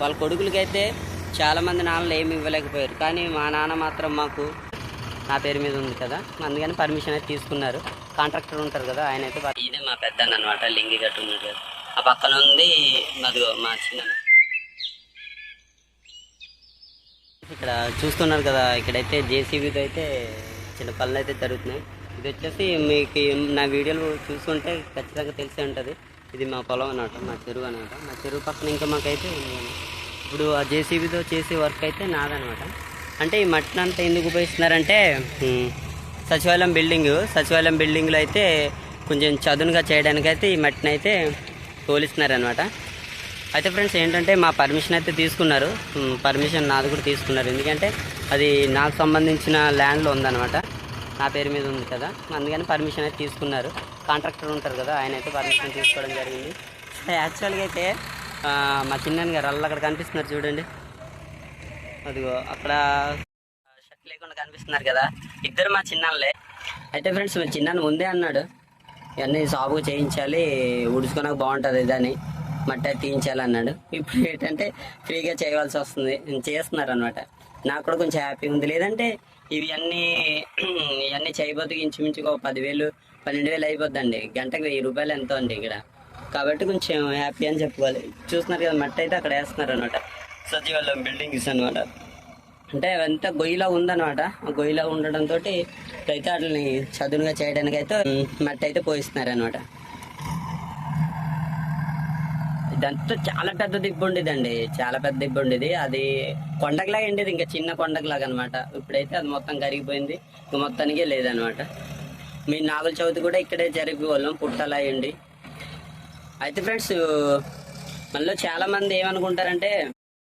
వాళ్ళ కొడుకులకైతే చాలామంది నాన్నలు ఏమి ఇవ్వలేకపోయారు. కానీ మా నాన్న మాత్రం మాకు నా పేరు మీద ఉంది కదా. అందుకని పర్మిషన్ అయితే తీసుకున్నారు. కాంట్రాక్టర్ ఉంటారు కదా ఆయన అయితే ఇదే మా పెద్ద అనమాట లింగి గట్టు ఉన్నాడు ఆ పక్కన ఉంది మధు మా చిన్న ఇక్కడ చూస్తున్నారు కదా ఇక్కడైతే జేసీబీతో అయితే చిన్న పనులు అయితే జరుగుతున్నాయి. ఇది వచ్చేసి మీకు నా వీడియోలు చూస్తుంటే ఖచ్చితంగా తెలిసే ఉంటుంది. ఇది మా పొలం అనమాట మా చెరువు అనమాట మా చెరువు పక్కన ఇంకా మాకైతే. ఇప్పుడు ఆ జేసీబీతో చేసే వర్క్ అయితే నాదనమాట. అంటే ఈ మట్టిని అంతా ఎందుకు ఉపయోగిస్తున్నారంటే సచివాలయం బిల్డింగ్ సచివాలయం బిల్డింగ్లో అయితే కొంచెం చదునుగా చేయడానికైతే ఈ మట్టిని అయితే తోలిస్తున్నారనమాట అయితే ఫ్రెండ్స్ ఏంటంటే మా పర్మిషన్ అయితే తీసుకున్నారు. పర్మిషన్ నాది కూడా తీసుకున్నారు. ఎందుకంటే అది నాకు సంబంధించిన ల్యాండ్లో ఉందన్నమాట నా పేరు మీద ఉంది కదా. అందుకని పర్మిషన్ అయితే తీసుకున్నారు. కాంట్రాక్టర్ ఉంటారు కదా ఆయన అయితే పర్మిషన్ తీసుకోవడం జరిగింది. యాక్చువల్గా అయితే మా చిన్నాన్న గారు వాళ్ళు అక్కడ కనిపిస్తున్నారు చూడండి. అదిగో అక్కడ షర్ట్ లేకుండా కనిపిస్తున్నారు కదా. ఇద్దరు మా చిన్నాళ్ళే. అయితే ఫ్రెండ్స్ మా చిన్నాన్న ముందే అన్నాడు ఇవన్నీ సాగుగా చేయించాలి ఉడుచుకోనక బాగుంటుంది ఇదని. మట్టి అది తీయించాలి అన్నాడు. ఇప్పుడు ఏంటంటే ఫ్రీగా చేయవలసి వస్తుంది. చేస్తున్నారు అనమాట నాకు కూడా కొంచెం హ్యాపీ ఉంది. లేదంటే ఇవి అన్నీ ఇవన్నీ చేయబోతు ఇంచుమించుగా పదివేలు పన్నెండు వేలు అయిపోద్దండి. గంటకు వెయ్యి రూపాయలు ఎంతో అండి ఇక్కడ. కాబట్టి కొంచెం హ్యాపీ అని చెప్పుకోవాలి. చూస్తున్నారు కదా మట్టి అయితే అక్కడ వేస్తున్నారు అనమాట. సచివాలయం బిల్డింగ్స్ అనమాట. అంటే అవంతా గొయ్యిలా ఉందన్నమాట. ఆ గొయ్యిలా ఉండడంతో అయితే వాటిని చదునుగా చేయడానికి అయితే మట్టి అయితే పోయిస్తున్నారు అనమాట ఇదంతా చాలా పెద్ద దిబ్బ ఉండేదండి. చాలా పెద్ద దిబ్బ ఉండేది. అది కొండకులాగా ఉండేది. ఇంకా చిన్న కొండకులాగా అనమాట. ఇప్పుడైతే అది మొత్తం కరిగిపోయింది. ఇంక మొత్తానికే లేదనమాట మీ నాగుల చవితి కూడా ఇక్కడే జరిగిపోవాళ్ళం పుట్టలా అయ్యండి అయితే ఫ్రెండ్స్ మనలో చాలా మంది ఏమనుకుంటారంటే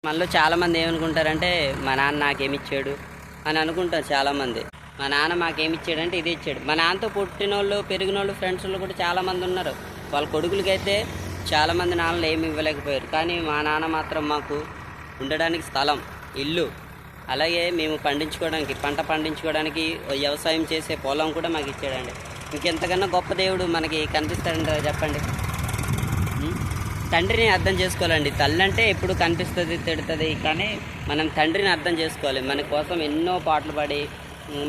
మనలో చాలా మంది ఏమనుకుంటారంటే మా నాన్న నాకేమిచ్చాడు? అని అనుకుంటారు చాలా మంది మా నాన్న మాకేమిచ్చాడంటే ఇది ఇచ్చాడు. మా నాన్నతో పుట్టిన వాళ్ళు పెరిగిన వాళ్ళు ఫ్రెండ్స్ వాళ్ళు కూడా చాలా మంది ఉన్నారు. వాళ్ళ కొడుకులకైతే చాలా మంది నాన్నలు ఏమి ఇవ్వలేకపోయారు. కానీ మా నాన్న మాత్రం మాకు ఉండడానికి స్థలం ఇల్లు అలాగే మేము పండించుకోవడానికి పంట పండించుకోవడానికి వ్యవసాయం చేసే పొలం కూడా మాకు ఇచ్చాడండి. ఇంకెంతకన్నా గొప్ప దేవుడు మనకి కనిపిస్తాడంటారా చెప్పండి? తండ్రిని అర్థం చేసుకోవాలండి. తల్లి అంటే ఎప్పుడు కనిపిస్తుంది తిడుతుంది కానీ మనం తండ్రిని అర్థం చేసుకోవాలి. మన కోసం ఎన్నో పాటలు పాడి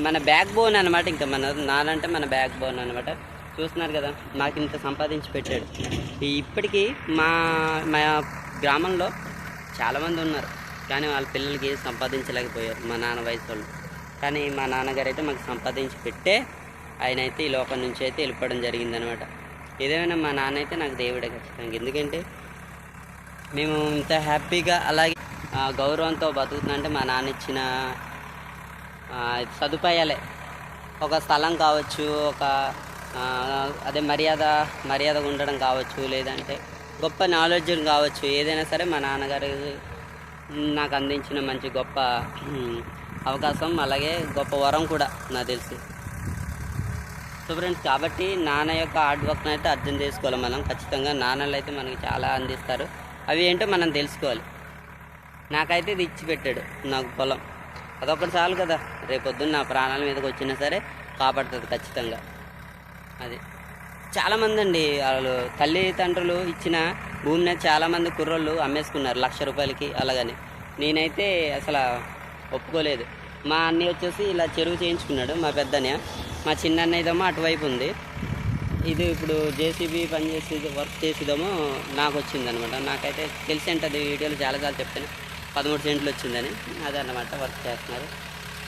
మన బ్యాక్ బోన్ అనమాట ఇంకా మన నానంటే మన బ్యాక్ బోన్ అనమాట చూస్తున్నారు కదా మాకు ఇంత సంపాదించి పెట్టాడు. ఇప్పటికీ మా మా గ్రామంలో చాలామంది ఉన్నారు కానీ వాళ్ళ పిల్లలకి సంపాదించలేకపోయారు మా నాన్న వయసు వాళ్ళు కానీ మా నాన్నగారు అయితే మాకు సంపాదించి పెట్టే ఆయన అయితే ఈ లోకం నుంచి అయితే వెళ్ళిపోవడం జరిగిందనమాట ఏదేమైనా మా నాన్న అయితే నాకు దేవుడే ఖచ్చితంగా. ఎందుకంటే మేము ఇంత హ్యాపీగా అలాగే గౌరవంతో బతుకుతుందంటే మా నాన్న ఇచ్చిన సదుపాయాలే. ఒక స్థలం కావచ్చు ఒక అదే మర్యాద మర్యాదగా ఉండడం కావచ్చు లేదంటే గొప్ప నాలెడ్జ్ కావచ్చు. ఏదైనా సరే మా నాన్నగారు నాకు అందించిన మంచి గొప్ప అవకాశం అలాగే గొప్ప వరం కూడా నాకు తెలిసి. సో ఫ్రెండ్స్ కాబట్టి నాన్న యొక్క హార్డ్ వర్క్ని అయితే అర్థం చేసుకోవాలి మనం. ఖచ్చితంగా నాన్నలు అయితే మనకి చాలా అందిస్తారు. అవి ఏంటో మనం తెలుసుకోవాలి. నాకైతే ఇది ఇచ్చి పెట్టాడు నాకు పొలం. అదొకటి చాలు కదా. రేపొద్దున్న నా ప్రాణాల మీదకి వచ్చినా సరే కాపాడుతుంది ఖచ్చితంగా. అది. చాలామంది అండి వాళ్ళు తల్లిదండ్రులు ఇచ్చిన భూమిని చాలామంది కుర్రోళ్ళు అమ్మేసుకున్నారు లక్ష రూపాయలకి అలాగని. నేనైతే అసలు ఒప్పుకోలేదు. మా అన్నయ్య వచ్చేసి ఇలా చెరువు చేయించుకున్నాడు మా పెద్దన్నయ్య. మా చిన్న అన్నయ్యదేమో అటువైపు ఉంది. ఇది ఇప్పుడు జేసీబీ పని చేసేది వర్క్ చేసేదేమో నాకు వచ్చింది అనమాట నాకైతే తెలిసి ఉంటుంది వీడియోలో చాలాసార్లు చెప్తాను పదమూడు సెంట్లు వచ్చిందని. అదన్నమాట వర్క్ చేస్తున్నారు.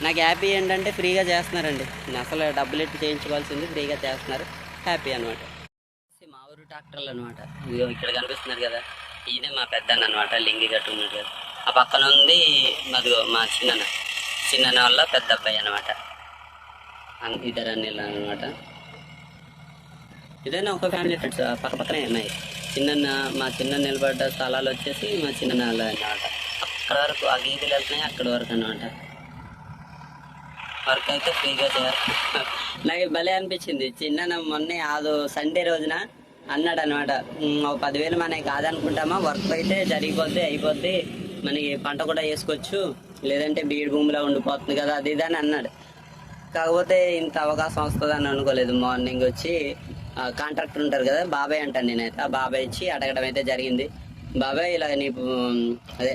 నాకు హ్యాపీ ఏంటంటే ఫ్రీగా చేస్తున్నారండి. నేను అసలు డబ్బులు ఎట్టు చేయించుకోవాల్సింది ఫ్రీగా చేస్తున్నారు. హ్యాపీ అనమాట. మా ఊరు ట్రాక్టర్లు అనమాట. ఇదిగో ఇక్కడ కనిపిస్తున్నారు కదా. ఇదే మా పెద్దన్న అనమాట లింగి గట్టు ఉన్నాడు ఆ పక్కన ఉంది మదిగో మా చిన్నన్న. చిన్నన్న వల్ల పెద్ద అబ్బాయి అనమాట. ఇద్దరు అన్నీళ్ళు అనమాట. ఏదైనా ఒక ఫ్యామిలీ ఫ్రెండ్స్ పక్క పక్కనే ఉన్నాయి. చిన్న మా చిన్న నిలబడ్డ స్థలాలు వచ్చేసి మా చిన్న అన్నమాట. అక్కడ వరకు ఆ గీతలు వెళ్తున్నాయి అక్కడ వరకు అనమాట వర్క్ అయితే ఫ్రీగా చేయాలి నాకు భలే అనిపించింది. చిన్న మొన్నే ఆదో సండే రోజున అన్నాడు అనమాట ఒక పదివేలు మనకి కాదనుకుంటామా? వర్క్ అయితే జరిగిపోద్ది అయిపోద్ది. మనకి పంట కూడా వేసుకోవచ్చు. లేదంటే బీడు భూమిలో ఉండిపోతుంది కదా అది ఇది అని అన్నాడు. కాకపోతే ఇంత అవకాశం వస్తుందని అనుకోలేదు. మార్నింగ్ వచ్చి కాంట్రాక్టర్ ఉంటారు కదా బాబాయ్ అంటాను నేనైతే. ఆ బాబాయ్ ఇచ్చి అడగడం అయితే జరిగింది. బాబాయ్ ఇలా నీ అదే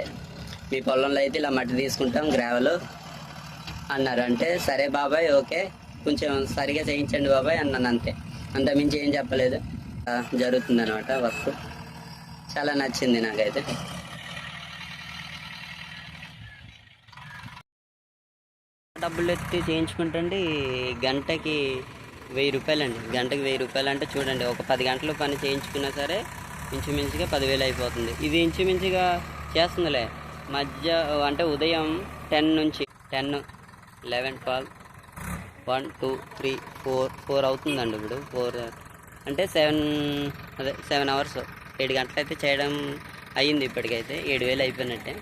మీ పొలంలో అయితే ఇలా మట్టి తీసుకుంటాం గ్రావెల్ అన్నారు. అంటే సరే బాబాయ్ ఓకే. కొంచెం సరిగా చేయించండి బాబాయ్ అన్నాను అంతే. అంత మించి ఏం చెప్పలేదు. జరుగుతుంది అనమాట వర్క్. చాలా నచ్చింది నాకైతే. డబ్బులు ఎత్తి చేయించుకుంటుంటే గంటకి వెయ్యి రూపాయలండి. గంటకు వెయ్యి రూపాయలు అంటే చూడండి ఒక పది గంటలు పని చేయించుకున్నా సరే ఇంచుమించుగా పదివేలు అయిపోతుంది. ఇది ఇంచుమించుగా చేస్తుందిలే. మధ్య అంటే ఉదయం టెన్ నుంచి ten eleven twelve one two three four four అవుతుందండి ఇప్పుడు. ఫోర్ అంటే సెవెన్ అదే సెవెన్ అవర్స్ ఏడు గంటలు అయితే చేయడం అయ్యింది ఇప్పటికైతే. ఏడు వేలు అయిపోయినట్టే.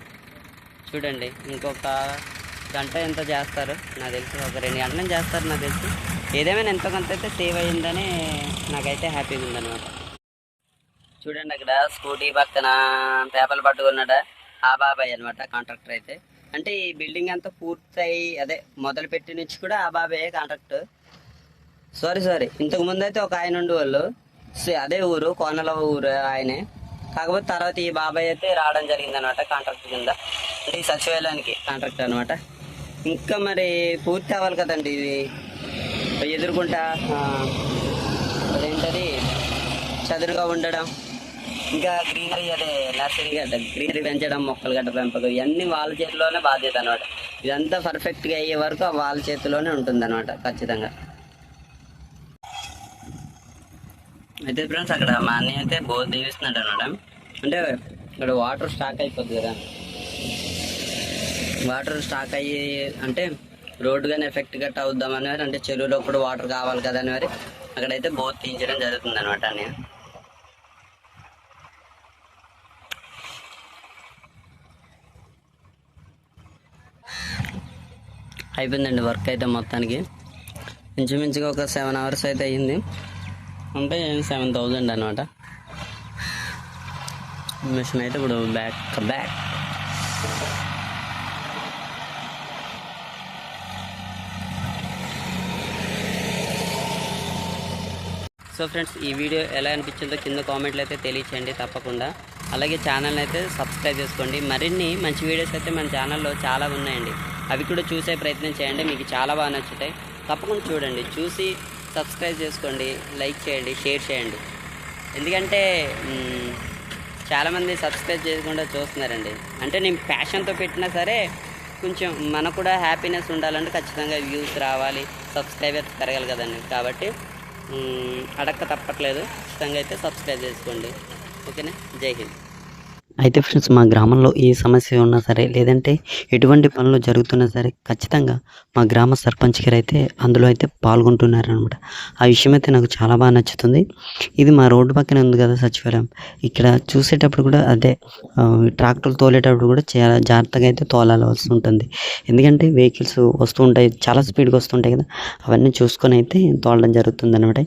చూడండి ఇంకొక గంట ఎంత చేస్తారు? నాకు తెలిసి ఒక రెండు గంటలు చేస్తారు నాకు తెలిసి? ఏదేమైనా ఎంతో కొంత అయితే సేవ్ అయ్యిందని నాకైతే హ్యాపీగా ఉందన్నమాట. చూడండి అక్కడ స్కూటీ పక్కన పేపర్లు పట్టుకున్నాడా? ఆ బాబాయ్ అనమాట కాంట్రాక్టర్ అయితే. అంటే ఈ బిల్డింగ్ అంతా పూర్తయి అదే మొదలు పెట్టి నుంచి కూడా ఆ బాబాయే కాంట్రాక్ట్ సారీ సారీ ఇంతకు ముందు అయితే ఒక ఆయన ఉండే వాళ్ళు అదే ఊరు కోనల ఊరు ఆయనే. కాకపోతే తర్వాత ఈ బాబాయ్ అయితే రావడం జరిగింది అనమాట కాంట్రాక్ట్ కింద. అంటే ఈ సచివాలయానికి కాంట్రాక్ట్ అనమాట ఇంకా మరి పూర్తి అవ్వాలి కదండి ఇది? ఎదుర్కొంటా? అదేంటది? చదురుగా ఉండడం. ఇంకా గ్రీనరీ అదే నర్సరీ గడ్డ గ్రీనరీ పెంచడం మొక్కలు గడ్డ పెంపకం ఇవన్నీ వాళ్ళ చేతిలోనే బాధ్యత అనమాట ఇదంతా పర్ఫెక్ట్గా అయ్యే వరకు వాళ్ళ చేతిలోనే ఉంటుంది అనమాట ఖచ్చితంగా. అయితే ఫ్రెండ్స్ అక్కడ మా అన్నయ్య అయితే బోర్ దీవిస్తున్నాడు అనమాట అంటే ఇక్కడ వాటర్ స్టాక్ అయిపోద్ది కదా. వాటర్ స్టాక్ అయ్యి అంటే రోడ్డు కానీ ఎఫెక్ట్ గట్ట అవుద్దామని మరి అంటే చెరువులో కూడా వాటర్ కావాలి కదా అని మరి అక్కడైతే బోర్ తీయించడం జరుగుతుంది అనమాట అన్నయ్య అయిపోయిందండి వర్క్ అయితే మొత్తానికి. ఇంచుమించుగా ఒక సెవెన్ అవర్స్ అయితే అయ్యింది. అంటే సెవెన్ థౌజండ్ అనమాట మిషన్ అయితే ఇప్పుడు బ్యాక్ బ్యాక్ సో ఫ్రెండ్స్ ఈ వీడియో ఎలా అనిపించిందో కింద కామెంట్లు అయితే తెలియచేయండి తప్పకుండా. అలాగే ఛానల్ అయితే సబ్స్క్రైబ్ చేసుకోండి. మరిన్ని మంచి వీడియోస్ అయితే మన ఛానల్లో చాలా ఉన్నాయండి. అవి కూడా చూసే ప్రయత్నం చేయండి. మీకు చాలా బాగా నచ్చుతాయి. తప్పకుండా చూడండి. చూసి సబ్స్క్రైబ్ చేసుకోండి. లైక్ చేయండి. షేర్ చేయండి. ఎందుకంటే చాలామంది సబ్స్క్రైబ్ చేయకుండా చూస్తున్నారండి. అంటే నేను ప్యాషన్తో పెట్టినా సరే కొంచెం మనకు కూడా హ్యాపీనెస్ ఉండాలంటే ఖచ్చితంగా వ్యూస్ రావాలి. సబ్స్క్రైబర్స్ పెరగాలి కదండి. కాబట్టి అడక్క తప్పట్లేదు. ఖచ్చితంగా అయితే సబ్స్క్రైబ్ చేసుకోండి. ఓకేనా? జై హింద్. అయితే ఫ్రెండ్స్ మా గ్రామంలో ఏ సమస్య ఉన్నా సరే లేదంటే ఎటువంటి పనులు జరుగుతున్నా సరే ఖచ్చితంగా మా గ్రామ సర్పంచ్ గారు అయితే అందులో అయితే పాల్గొంటున్నారు అనమాట ఆ విషయం అయితే నాకు చాలా బాగా నచ్చుతుంది. ఇది మా రోడ్డు పక్కనే ఉంది కదా సచివాలయం. ఇక్కడ చూసేటప్పుడు కూడా అదే ట్రాక్టర్లు తోలేటప్పుడు కూడా చాలా జాగ్రత్తగా అయితే తోలాల్సి ఉంటుంది. ఎందుకంటే వెహికల్స్ వస్తూ ఉంటాయి చాలా స్పీడ్గా వస్తుంటాయి కదా. అవన్నీ చూసుకొని అయితే తోలడం జరుగుతుంది అనమాట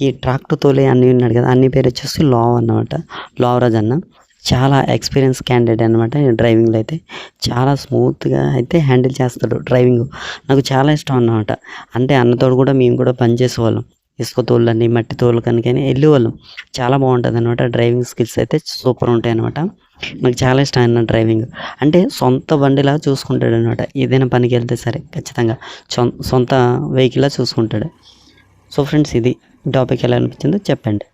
ఈ ట్రాక్టర్ తోలే అన్ని ఉన్నాడు కదా అన్ని పేరు వచ్చేసి లావ్ అన్నమాట. లావరాజ్ అన్న చాలా ఎక్స్పీరియన్స్ క్యాండిడేట్ అనమాట డ్రైవింగ్లో అయితే. చాలా స్మూత్గా అయితే హ్యాండిల్ చేస్తాడు డ్రైవింగ్. నాకు చాలా ఇష్టం అన్నమాట. అంటే అన్నతోడు కూడా మేము కూడా పనిచేసేవాళ్ళం ఇసుక తోళ్ళని మట్టి తోలు కనుకని వెళ్ళేవాళ్ళం. చాలా బాగుంటుంది అనమాట డ్రైవింగ్ స్కిల్స్ అయితే సూపర్ ఉంటాయి అనమాట నాకు చాలా ఇష్టం ఆయన డ్రైవింగ్. అంటే సొంత బండిలా చూసుకుంటాడు అనమాట ఏదైనా పనికి వెళ్తే సరే ఖచ్చితంగా సొం- సొంత వెహికల్లా చూసుకుంటాడు. సో ఫ్రెండ్స్ ఇది టాపిక్ ఎలా అనిపించిందో చెప్పండి.